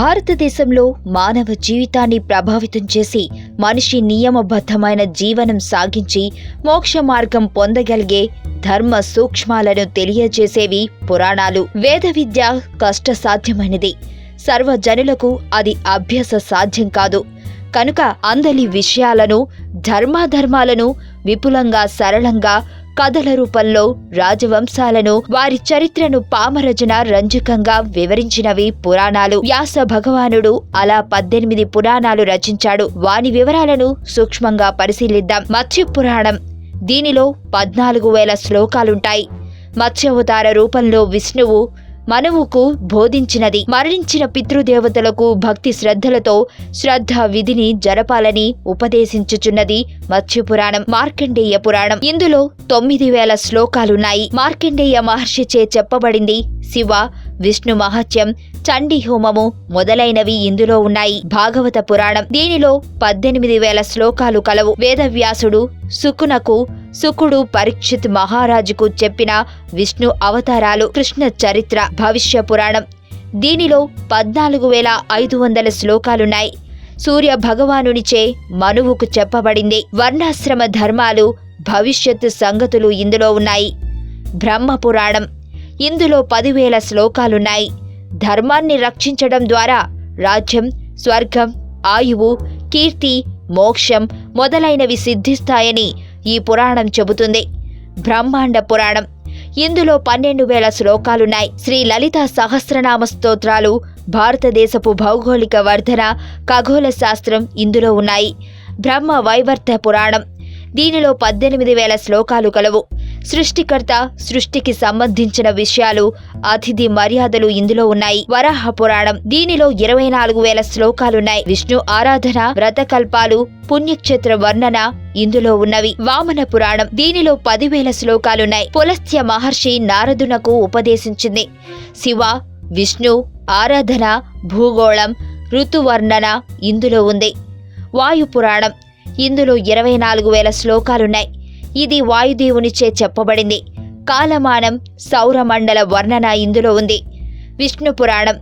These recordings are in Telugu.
భారతదేశంలో మానవ జీవితాన్ని ప్రభావితం చేసి మనిషి నియమబద్ధమైన జీవనం సాగించి మోక్ష మార్గం పొందగలిగే ధర్మ సూక్ష్మాలను తెలియజేసేవి పురాణాలు. వేద విద్య కష్టసాధ్యమైనది. సర్వజనులకు అది అభ్యాస సాధ్యం కాదు. కనుక అందలి విషయాలను ధర్మాధర్మాలను విపులంగా సరళంగా కథల రూపంలో రాజవంశాలను వారి చరిత్రను పామరజన రంజకంగా వివరించినవి పురాణాలు. వ్యాస భగవానుడు అలా పద్దెనిమిది పురాణాలు రచించాడు. వాని వివరాలను సూక్ష్మంగా పరిశీలిద్దాం. మత్స్య పురాణం దీనిలో పద్నాలుగు వేల శ్లోకాలుంటాయి. మత్స్యావతార రూపంలో విష్ణువు మనవుకు బోధించినది. మరణించిన పితృదేవతలకు భక్తి శ్రద్ధలతో శ్రద్ధ విధిని జరపాలని ఉపదేశించుచున్నది మత్స్యపురాణం మార్కండేయ పురాణం. ఇందులో తొమ్మిది వేల శ్లోకాలున్నాయి. మార్కండేయ మహర్షిచే చెప్పబడింది శివ విష్ణు మహత్యం చండీ హోమము మొదలైనవి ఇందులో ఉన్నాయి. భాగవత పురాణం దీనిలో పద్దెనిమిది వేల శ్లోకాలు కలవు. వేదవ్యాసుడు సుకునకు సుకుడు పరీక్షిత్ మహారాజుకు చెప్పిన విష్ణు అవతారాలు కృష్ణ చరిత్ర భవిష్య పురాణం. దీనిలో పద్నాలుగు వేల ఐదు వందల శ్లోకాలున్నాయి. సూర్య భగవానునిచే మనువుకు చెప్పబడింది. వర్ణాశ్రమ ధర్మాలు భవిష్యత్తు సంగతులు ఇందులో ఉన్నాయి. బ్రహ్మ పురాణం ఇందులో పదివేల శ్లోకాలున్నాయి. ధర్మాన్ని రక్షించడం ద్వారా రాజ్యం స్వర్గం ఆయువు కీర్తి మోక్షం మొదలైనవి సిద్ధిస్తాయని ఈ పురాణం చెబుతుంది. బ్రహ్మాండ పురాణం. ఇందులో పన్నెండు వేల శ్లోకాలున్నాయి. శ్రీ లలిత సహస్రనామ స్తోత్రాలు భారతదేశపు భౌగోళిక వర్ధన ఖగోళ శాస్త్రం ఇందులో ఉన్నాయి. బ్రహ్మ వైవర్త పురాణం. దీనిలో పద్దెనిమిది వేల శ్లోకాలు కలవు. సృష్టికర్త సృష్టికి సంబంధించిన విషయాలు అతిథి మర్యాదలు ఇందులో ఉన్నాయి. వరాహ పురాణం దీనిలో ఇరవై నాలుగు వేల శ్లోకాలున్నాయి. విష్ణు ఆరాధన వ్రతకల్పాలు పుణ్యక్షేత్ర వర్ణన ఇందులో ఉన్నవి. వామన పురాణం దీనిలో పదివేల శ్లోకాలున్నాయి. పులస్త్య మహర్షి నారదునకు ఉపదేశించింది. శివ విష్ణు ఆరాధన భూగోళం ఋతువర్ణన ఇందులో ఉంది. వాయు పురాణం ఇందులో ఇరవై నాలుగు వేల శ్లోకాలున్నాయి. ఇది వాయుదేవునిచే చెప్పబడింది. కాలమానం సౌరమండల వర్ణన ఇందులో ఉంది. విష్ణు పురాణం.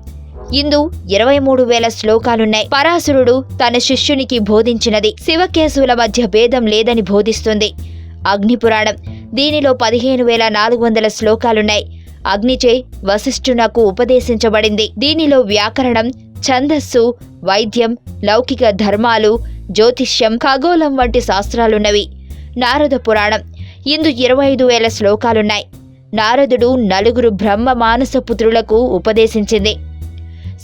ఇందు ఇరవై మూడు వేల శ్లోకాలున్నాయి. పరాశురుడు తన శిష్యునికి బోధించినది. శివకేశవుల మధ్య భేదం లేదని బోధిస్తుంది. అగ్ని పురాణం. దీనిలో పదిహేను వేల నాలుగు వందల శ్లోకాలున్నాయి. అగ్నిచే వశిష్ఠునకు ఉపదేశించబడింది. దీనిలో వ్యాకరణం ఛందస్సు వైద్యం లౌకిక ధర్మాలు జ్యోతిష్యం ఖగోళం వంటి శాస్త్రాలున్నవి. నారద పురాణం. ఇందు ఇరవై ఐదు వేల శ్లోకాలున్నాయి. నారదుడు నలుగురు బ్రహ్మ మానస పుత్రులకు ఉపదేశించింది.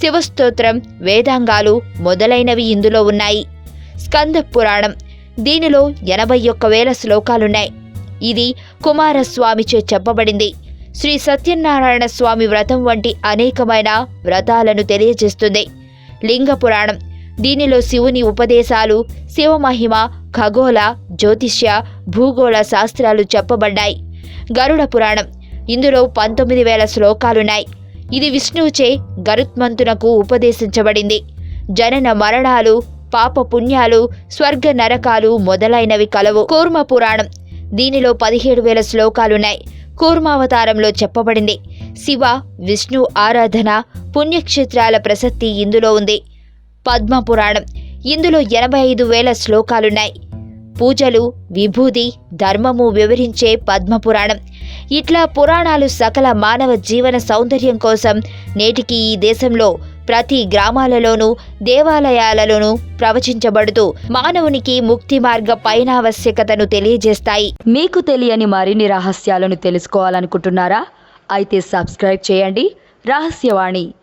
శివస్తోత్రం వేదాంగాలు మొదలైనవి ఇందులో ఉన్నాయి. స్కంద పురాణం. దీనిలో ఎనభై ఒక్క వేల శ్లోకాలున్నాయి. ఇది కుమారస్వామిచే చెప్పబడింది. శ్రీ సత్యనారాయణ స్వామి వ్రతం వంటి అనేకమైన వ్రతాలను తెలియజేస్తుంది. లింగ పురాణం. దీనిలో శివుని ఉపదేశాలు శివమహిమ ఖగోళ జ్యోతిష్య భూగోళ శాస్త్రాలు చెప్పబడ్డాయి. గరుడ పురాణం. ఇందులో పంతొమ్మిది వేల శ్లోకాలున్నాయి. ఇది విష్ణువుచే గరుత్మంతునకు ఉపదేశించబడింది. జనన మరణాలు పాప పుణ్యాలు స్వర్గ నరకాలు మొదలైనవి కలవు. కూర్మ పురాణం. దీనిలో పదిహేడు వేల శ్లోకాలున్నాయి. కూర్మావతారంలో చెప్పబడింది. శివ విష్ణు ఆరాధన పుణ్యక్షేత్రాల ప్రసక్తి ఇందులో ఉంది. పద్మ పురాణం ఇందులో ఎనభై ఐదు వేల శ్లోకాలున్నాయి. పూజలు విభూది ధర్మము వివరించే పద్మపురాణం. ఇట్లా పురాణాలు సకల మానవ జీవన సౌందర్యం కోసం నేటికి ఈ దేశంలో ప్రతి గ్రామాలలోనూ దేవాలయాలలోనూ ప్రవచించబడుతూ మానవునికి ముక్తి మార్గ పైనావశ్యకతను తెలియజేస్తాయి. మీకు తెలియని మరిన్ని రహస్యాలను తెలుసుకోవాలనుకుంటున్నారా? అయితే సబ్స్క్రైబ్ చేయండి. రహస్యవాణి.